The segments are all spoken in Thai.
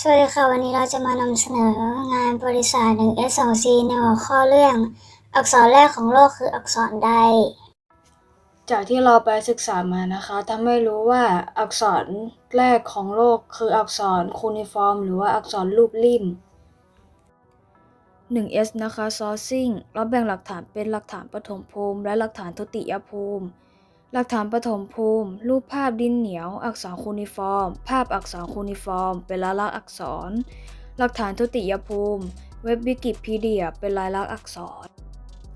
สวัสดีค่ะ วันนี้เราจะมานำเสนองานบริษัท 1S2C ในหัวข้อเรื่อง อักษรแรกของโลกคืออักษรใด จากที่เราไปศึกษามานะคะทำให้รู้ว่าอักษรแรกของโลกคืออักษรคูนิฟอร์ม หรือว่าอักษรรูปริม 1S นะคะ sourcing เราแบ่งหลักฐานเป็นหลักฐานปฐมภูมิ และหลักฐานทุติยภูมิ หลักฐานปฐมภูมิ รูปภาพดินเหนียว อักษรคูนิฟอร์ม ภาพอักษรคูนิฟอร์ม เป็นลายลักษณ์อักษร หลักฐานทุติยภูมิ เว็บวิกิพีเดีย เป็นลายลักษณ์อักษร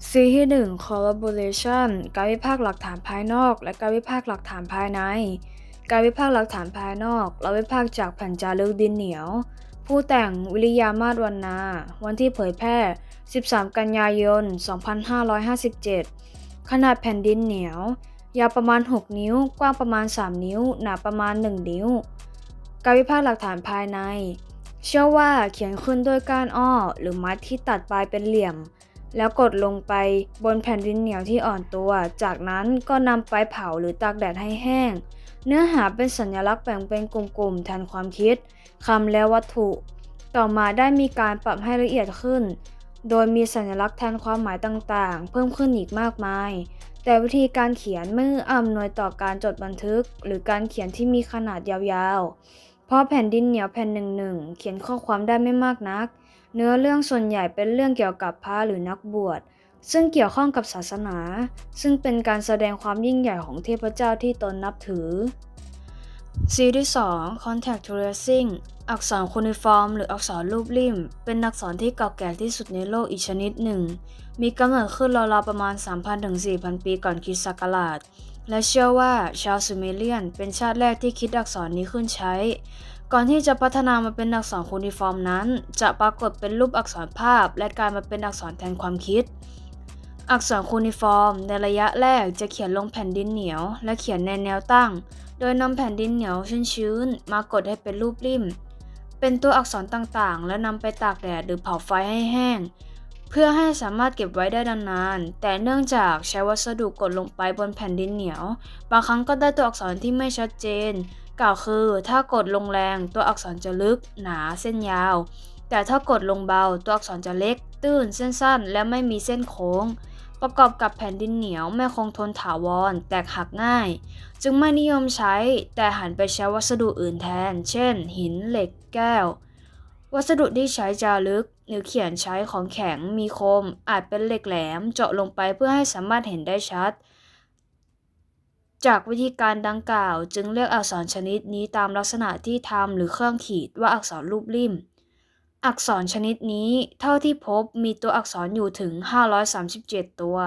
C ที่ 1 collaboration การวิพากษ์หลักฐานภายนอก และการวิพากษ์หลักฐานภายใน การวิพากษ์หลักฐานภายนอก เราวิพากษ์จากแผ่นจารึกดินเหนียว ผู้แต่งวิริยามาศวรรณา วันที่เผยแพร่ 13 กันยายน 2557 ขนาดแผ่นดินเหนียว ยาวประมาณ 6 นิ้ว กว้างประมาณ 3 นิ้ว หนาประมาณ 1 นิ้ว การวิพากษ์หลักฐานภายใน เชื่อว่าเขียนขึ้นด้วยก้านอ้อ หรือไม้ที่ตัดปลายเป็นเหลี่ยม แล้วกดลงไปบนแผ่นดินเหนียวที่อ่อนตัว จากนั้นก็นำไปเผาหรือตากแดดให้แห้ง เนื้อหาเป็นสัญลักษณ์แบ่งเป็นกลุ่มๆแทนความคิดคำและวัตถุ ต่อมาได้มีการปรับให้ละเอียดขึ้น โดยมีสัญลักษณ์แทนความหมายต่างๆ เพิ่มขึ้นอีกมากมาย แต่วิธีการเขียนไม่อำนวยต่อการจดบันทึก หรือการเขียนที่มีขนาดยาวๆ เพราะแผ่นดินเหนียวแผ่นหนึ่งๆเขียนข้อความได้ไม่มากนัก เนื้อเรื่องส่วนใหญ่เป็นเรื่องเกี่ยวกับพระหรือนักบวช ซึ่งเกี่ยวข้องกับศาสนา ซึ่งเป็นการแสดงความยิ่งใหญ่ของเทพเจ้าที่ตนนับถือ C ที่2 Contact Tracing อักษรคูนิฟอร์ม หรืออักษรรูปริมเป็นอักษรที่เก่าแก่ที่สุดในโลกอีกชนิดหนึ่ง มีกำเนิดขึ้นราวๆประมาณ 3,000ถึง4,000 ปีก่อนคริสต์ศักราชและเชื่อว่าชาวซูเมเรียนเป็นชาติแรกที่คิดอักษรนี้ขึ้นใช้ ก่อนที่จะพัฒนามาเป็นอักษรคูนิฟอร์มนั้น จะปรากฏเป็นรูปอักษรภาพ และกลายมาเป็นอักษรแทนความคิด อักษรคูนิฟอร์ม ในระยะแรกจะเขียนลงแผ่นดินเหนียว และเขียนในแนวตั้ง โดยนำแผ่นดินเหนียวชื้นๆมากดให้เป็นรูปริมเป็นตัวอักษรต่างๆ และนำไปตากแดดหรือเผาไฟให้แห้ง เพื่อให้สามารถเก็บไว้ได้นานๆ แต่เนื่องจากใช้วัสดุกดลงไปบนแผ่นดินเหนียว บางครั้งก็ได้ตัวอักษรที่ไม่ชัดเจน กล่าวคือ ถ้ากดลงแรงตัวอักษรจะลึก หนาเส้นยาว แต่ถ้ากดลงเบาตัวอักษรจะเล็ก ตื้นเส้นสั้น และไม่มีเส้นโค้ง ประกอบกับแผ่นดินเหนียวไม่คงทนถาวร แตกหักง่าย จึงไม่นิยมใช้ แต่หันไปใช้วัสดุอื่นแทน เช่น หินเหล็กแก้ว วัสดุที่ใช้จารึกหรือเขียนใช้ของแข็งมีคม อาจเป็นเหล็กแหลมเจาะลงไปเพื่อให้สามารถเห็นได้ชัด จากวิธีการดังกล่าวจึงเรียกอักษรชนิดนี้ตามลักษณะที่ทำหรือเครื่องขีดว่าอักษรรูปริมอักษรชนิดนี้เท่าที่พบมีตัวอักษรอยู่ถึง 537 ตัว